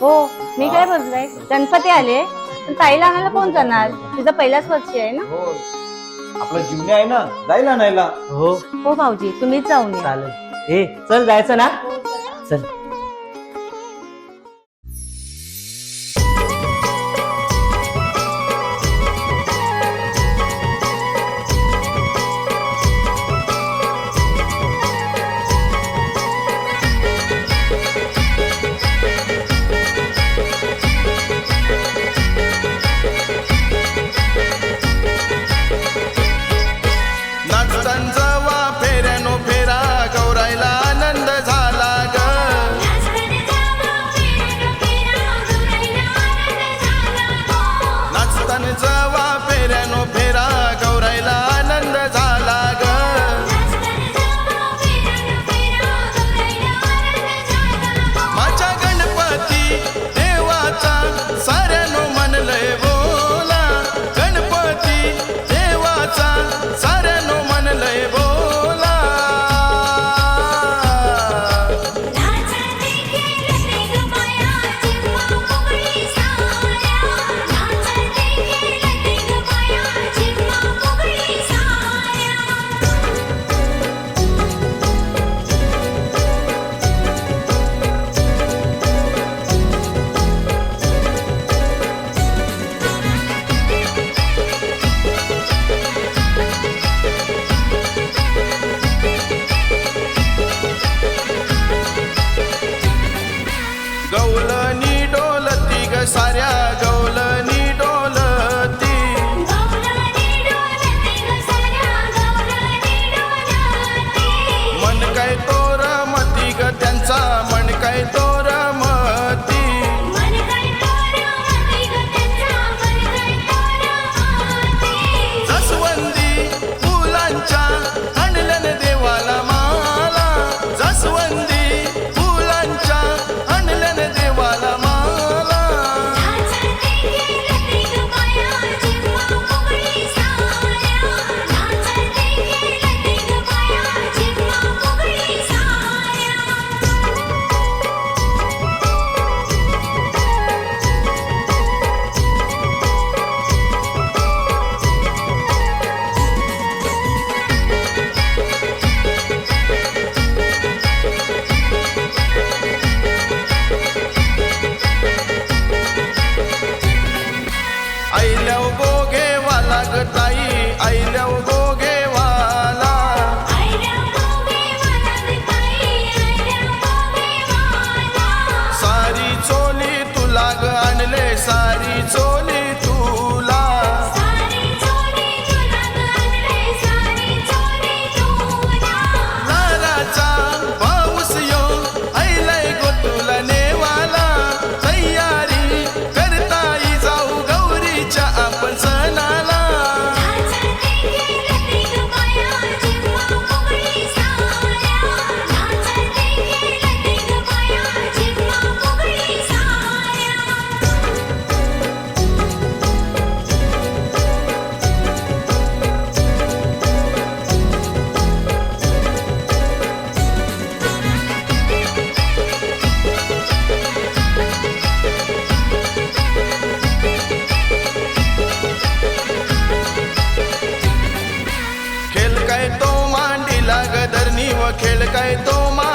हो मी काय बसलाय गणपती आले पण ताईला आणायला कोण जाणार? तिचा पहिलाच वर्ष आहे ना? हो. आपलं जीवने आहे ना? जाईल आणायला. हो. हो भाऊजी तुम्हीच जाऊन चालेल. ए चल जायचं ना? चल. good night. I know. खेल गए तो माँ